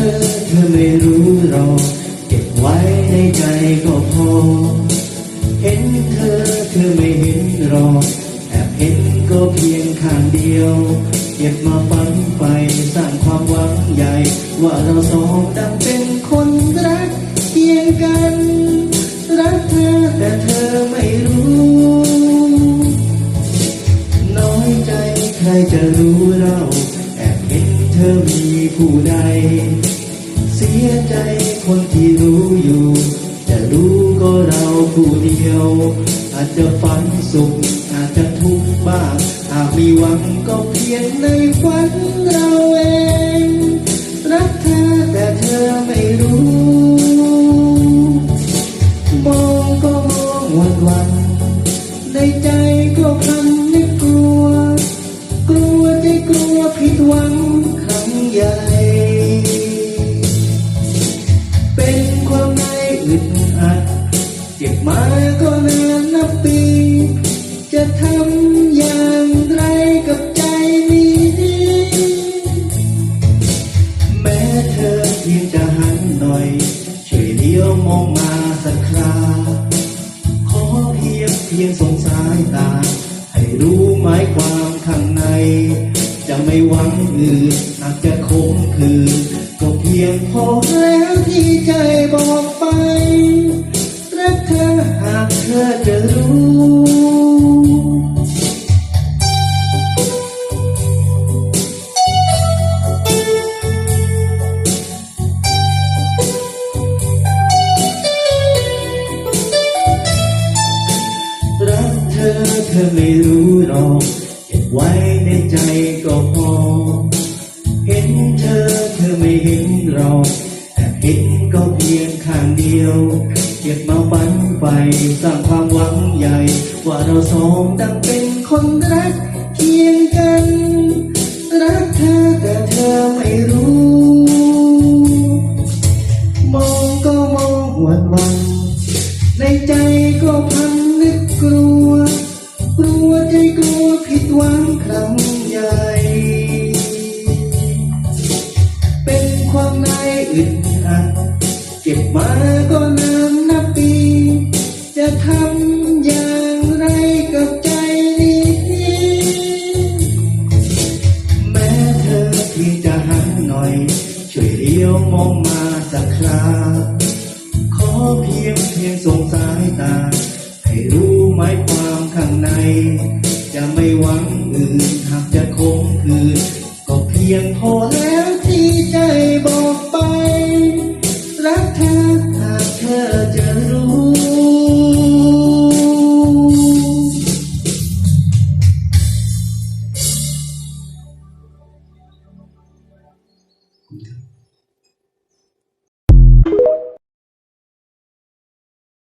ธอเธอไม่รู้หรอกเก็บไว้ในใจก็พอ เห็นเธอเธอไม่เห็นหรอกแอบเห็นก็เพียงข้างเดียว เก็บมาฝันไปสร้างความหวังใหญ่ ว่าเราสองดังเป็นคนรักเพียงกันรักเธอแต่เธอไม่รู้ น้อยใจใครจะรู้เราแอบเห็นเธอมีผู้ใด สียใจคนที่รู้อยู่จะรู้ก็เราผู้เดียว อาจจะฝันสุขอาจจะทุกข์บ้างหากมีหวังก็เพียงในฝันเราเอง รักเธอแต่เธอไม่รู้มองก็มองวันวันในใจก็พันนึกกลัวกลัว มาก็นานนับปี จะทำอย่างไรกับใจนี้แม้เธอเพียงจะหันหน่อย ช่วยเลี้ยวมองมาสักครา ขอเพียงเพียงสงสายตา ให้รู้หมายความข้างใน จะไม่หวังอื่นหากจะคมคืนก็เพียงพอแล้วที่ใจบอก จะรู้รักเธอเธอไม่รู้หรอกเก็บไว้ในใจก็พอ เห็นเธอเธอไม่เห็นหรอกแต่เห็นก็เพียงข้างเดียว ไปสร้างความหวังใหญ่ ว่าเราสองดังเป็นคนรักเคียงกัน รักเธอแต่เธอไม่รู้ มองก็มองหวนวันในใจก็พันนึกกลัว กลัวใจกลัวผิดหวังครั้งใหญ่ เป็นความในอึดอัดเก็บมาก็น สักคราขอเพียงเพียงสงสายตา ให้รู้หมาความข้างใน จะไม่หวังอื่นหากจะคงคืน ก็เพียงพอแล้วที่ใจบอกไป รักเธอหากเธอจะรู้คุณครับ